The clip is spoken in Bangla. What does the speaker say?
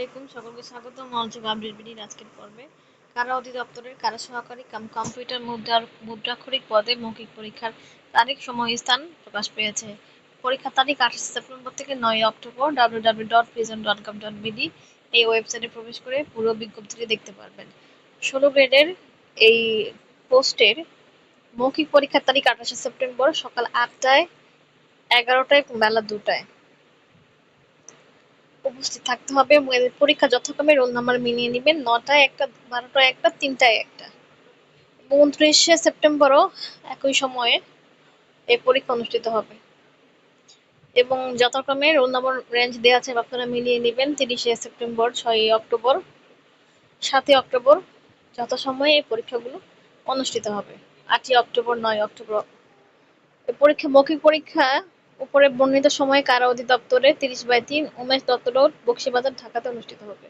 আলাইকুম সকলকে স্বাগত মনোযোগ আপডেট বিডির আজকের পর্বে। কারা অধিদপ্তরের, কারা সহকারী কাম কম্পিউটার মুদ্রা মুদ্রাক্ষরিক পদে মৌখিক পরীক্ষার তারিখ, সময়, স্থান প্রকাশ পেয়েছে। পরীক্ষার তারিখ আঠাশে সেপ্টেম্বর থেকে নয় October W W dot prison dot com dot BD এই ওয়েবসাইটে প্রবেশ করে পুরো বিজ্ঞপ্তিটি দেখতে পারবেন। ষোলো গ্রেডের এই পোস্টের মৌখিক পরীক্ষার তারিখ আঠাশে সেপ্টেম্বর সকাল আটটায়, এগারোটায় বেলা দুটায়। উপস্থিত থাকতে হবে পরীক্ষা যথাক্রমে রোল নাম্বার মিলিয়ে নেবেন। নটায় একটা, বারোটায় একটা, তিনটায় একটা। উনত্রিশে সেপ্টেম্বরও একই সময়ে এই পরীক্ষা অনুষ্ঠিত হবে। এবং যথাক্রমে রোল নাম্বার রেঞ্জ দেওয়া আছে আপনারা মিলিয়ে নেবেন। তিরিশে সেপ্টেম্বর, ছয়ই অক্টোবর, সাতই অক্টোবর যথাসময়ে এই পরীক্ষাগুলো অনুষ্ঠিত হবে। আটই অক্টোবর, নয় অক্টোবর। পরীক্ষা, মৌখিক পরীক্ষা উপরে বর্ণিত সময়ে কারা অধিদপ্তরে তিরিশ বাই উমেশ দত্ত রোড বকশীবাজার, ঢাকাতে অনুষ্ঠিত হবে।